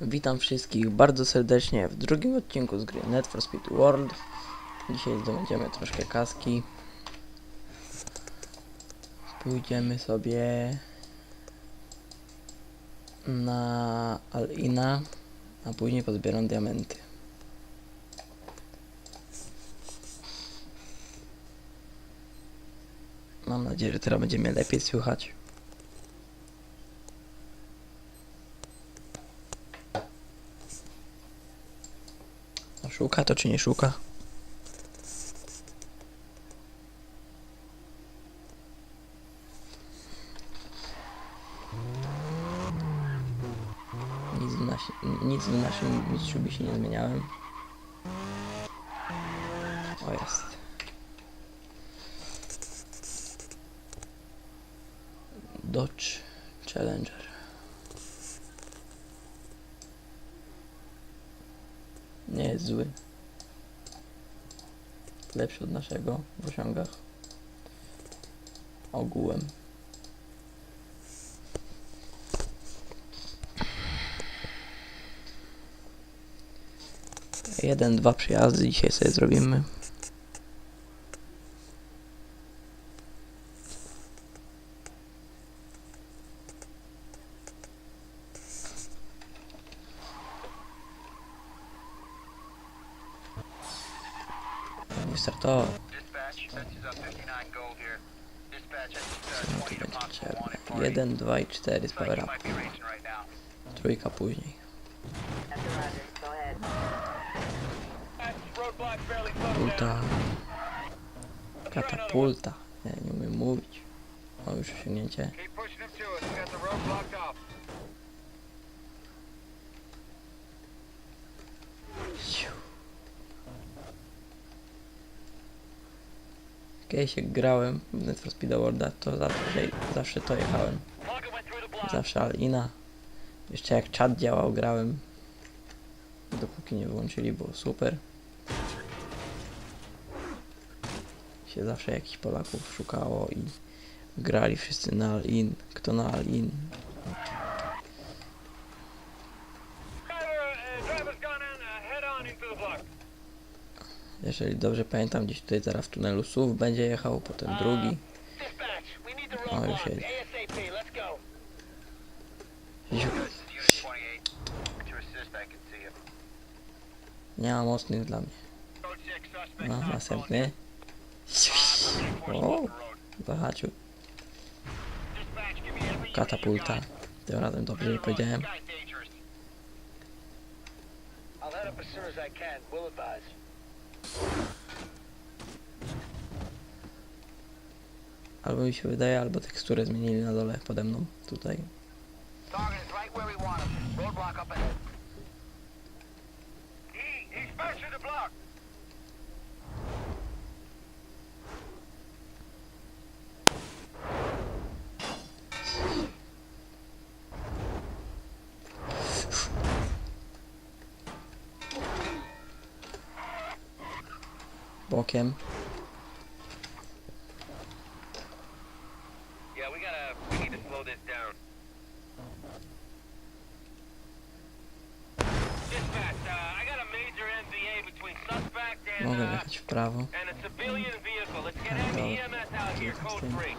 Witam wszystkich bardzo serdecznie w drugim odcinku z gry Net for Speed World. Dzisiaj zdobędziemy troszkę kaski. Pójdziemy sobie na Alina, a później pozbieram diamenty. Mam nadzieję, że teraz będzie mnie lepiej słychać. Szuka to czy nie szuka? Nic w, naszym mistrzu się nie zmieniałem. O jest. Dodge Challenger. Nie jest zły. Lepszy od naszego w osiągach. Ogółem. Jeden, dwa przyjazdy dzisiaj sobie zrobimy. Dispatch, Co tu 20 będzie party. 1, 2 i 4 z power up. Trójka później. Pulta. Katapulta. Nie, nie umiem mówić. O, już osiągnięcie. Kiedyś jak grałem w Need for Speed Worlda, to zawsze, zawsze to jechałem. Zawsze Alina. Jeszcze jak czat działał, grałem. Dopóki nie wyłączyli, było super. Się zawsze jakichś Polaków szukało i grali wszyscy na Alin. Kto na Alin? Driver, driver's uh, head on into the block. Jeżeli dobrze pamiętam, gdzieś tutaj teraz w tunelu SUV będzie jechał, potem drugi. Dispatch, we need the roadblock. shit. ASAP, let's go. Ziu. Unit 28. To assist, I can see you. Nie ma mocnych dla mnie. Code 6 suspect. No, następny. O, zahaczył. Katapulta. Tym razem dobrze nie powiedziałem. I'll head up as soon as I can. We'll advise. Albo mi się wydaje, albo teksturę zmienili na dole pode mną. Tutaj. He, he's smashed the block. Out here, code Tym. 3.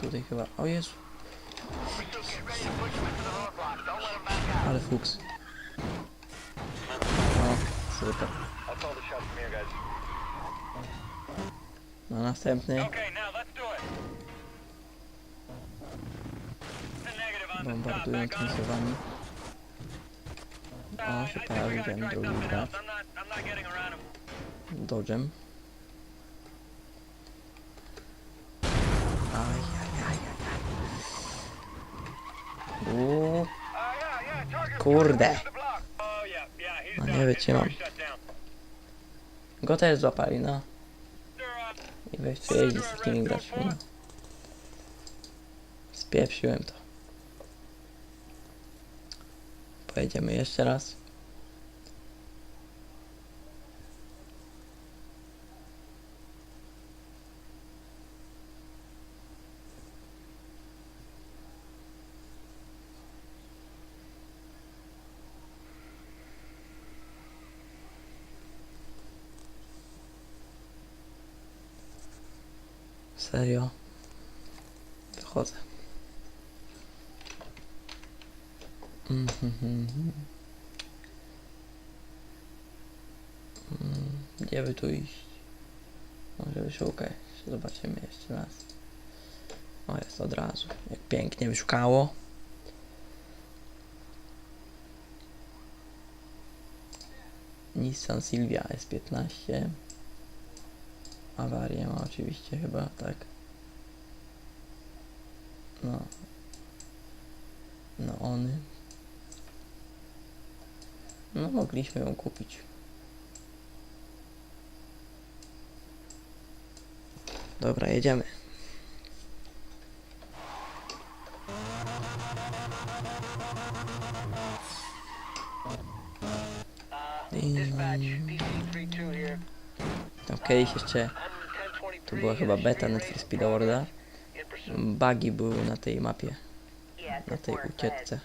Tutaj chyba. O Jezu, Pursuit, get negative on the stop. Bombardują. Uh, O, się pojawił ten drugi gracz. Dodżem. Ajajajajaj. Uuu, Kurde. No nie wytrzymam. go też złapali, no. I weź tu jeździ z takimi graczami. No. Spieprzyłem to. Pojedziemy jeszcze raz. Serio? Wychodzę. Mhm. Mm, Gdzie by tu iść? Może wyszukać. Zobaczymy jeszcze raz. O, jest od razu. Jak pięknie wyszukało. Nissan Silvia S15. Awarię ma oczywiście chyba, tak. No. No ony. No mogliśmy ją kupić. Dobra, jedziemy. I Dispatch, PC-32 here. tam kiedyś jeszcze 1023. to była chyba beta Need for Speed Awarda. Bugi były na tej mapie, na tej 10-4, go ahead. ucieczce.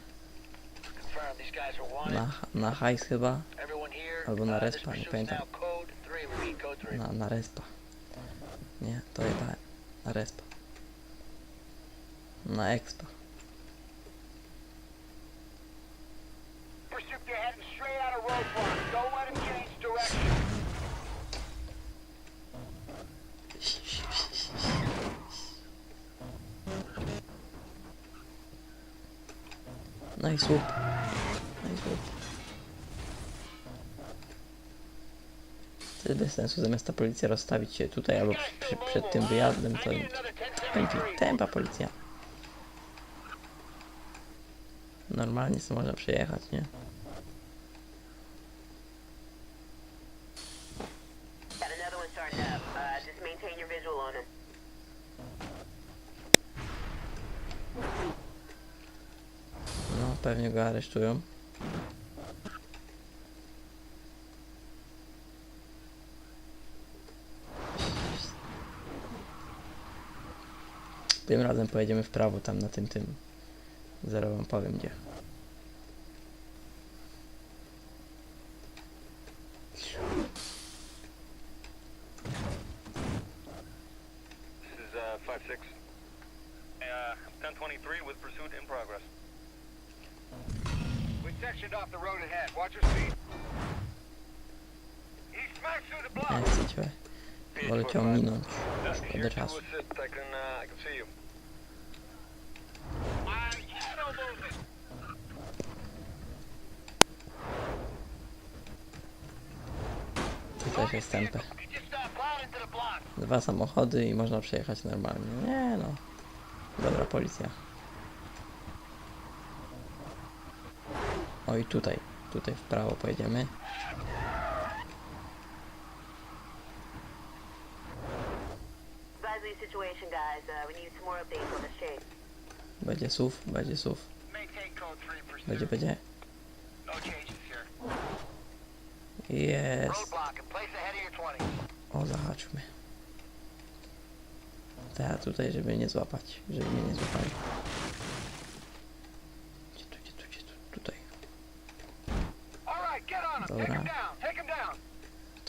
Na, na hajs chyba. Albo na respa, nie pamiętam. now code 3. Repeat, code 3. na, na respa. Nie, to jebałem. Na respa. Na expa. Pursuit, you're heading straight out of roadblock. I słup. No i słup. To jest bez sensu, zamiast ta policja rozstawić się tutaj albo przy, przed tym wyjazdem, to 1073. tempa policja. Normalnie sobie można przejechać, nie? Pewnie go aresztują. Tym razem pojedziemy w prawo, tam na tym tym. Zaraz wam powiem gdzie. This is uh, 5-6. Uh, 1023 with pursuit in progress. We sectioned off the road ahead. Watch your speed. He smashed through the block. Nie chcecie. Wolę cię ominąć. Szkoda czasu. assist. I can, uh, I can see you. I'm shadow movement. Tu też jest tempę. Block. Dwa samochody i można przejechać normalnie. Nie no. Dobra policja. Oj tutaj. Tutaj w prawo pojedziemy. Uh. Będzie SUV, będzie SUV. Maintain code 3 pursuit. Będzie, będzie. No. Jest. Roadblock in place ahead of your 20. O, zahaczmy. Tak, tutaj, żeby nie złapać. Żeby mnie nie złapali. Gdzie tu, gdzie tu, gdzie tu? Tutaj. All right, get on him. Take Dobra. him down. Take him down.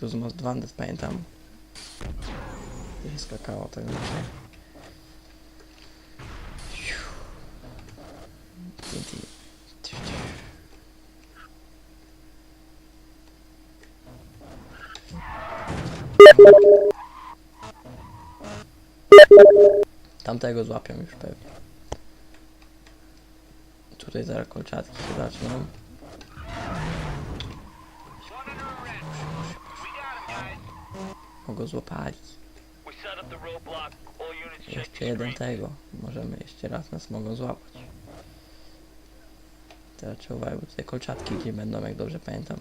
Tu z Most Wanted pamiętam. Się skakało tak znaczy. Tamtego złapią już pewnie. Tutaj zaraz kolczatki się O go złapali. Jeszcze jeden tego. Możemy jeszcze raz nas mogą złapać. Teraz trzeba bo tutaj kolczatki gdzie będą, jak dobrze pamiętam.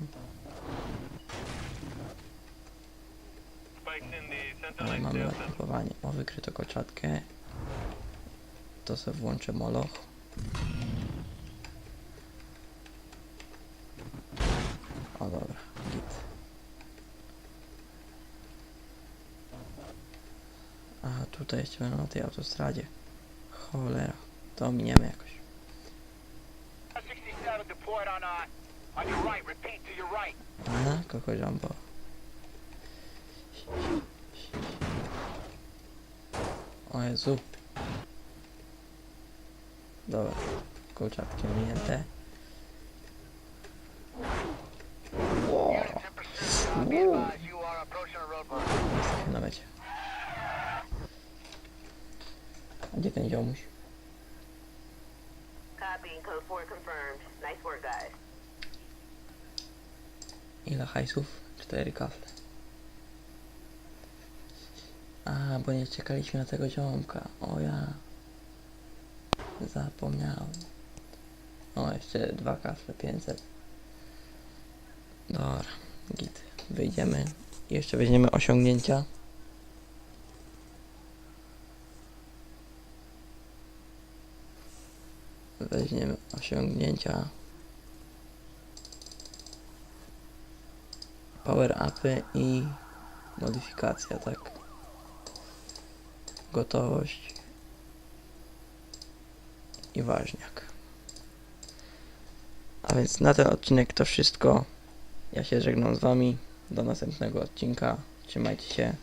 Ale mamy ekipowanie. O, wykryto kolczatkę. To sobie włączę moloch. O dobra, git. A tutaj jeszcze będą na tej autostradzie. Cholera. To miniemy jakoś. 67 deployed on on your right. Repeat to your right. Aha, Coco Jumbo. O Jezu. Dobra. Kurczatki ominięte. Wow. Units in pursuit. Uh, be advised, you are approaching a roadblock. Jesteśmy na mecie. A gdzie ten ziomuś? Copy. Code 4 confirmed. Nice work, guys. Ile hajsów? Cztery kafle. A, bo nie czekaliśmy na tego ziomka. O ja. Zapomniałem. O, jeszcze dwa kafle, 500. Dobra, git. Wyjdziemy. Jeszcze weźmiemy osiągnięcia. Weźmiemy osiągnięcia. Power upy i modyfikacja, tak. Gotowość i ważniak. A więc na ten odcinek to wszystko. Ja się żegnam z wami. Do następnego odcinka. Trzymajcie się.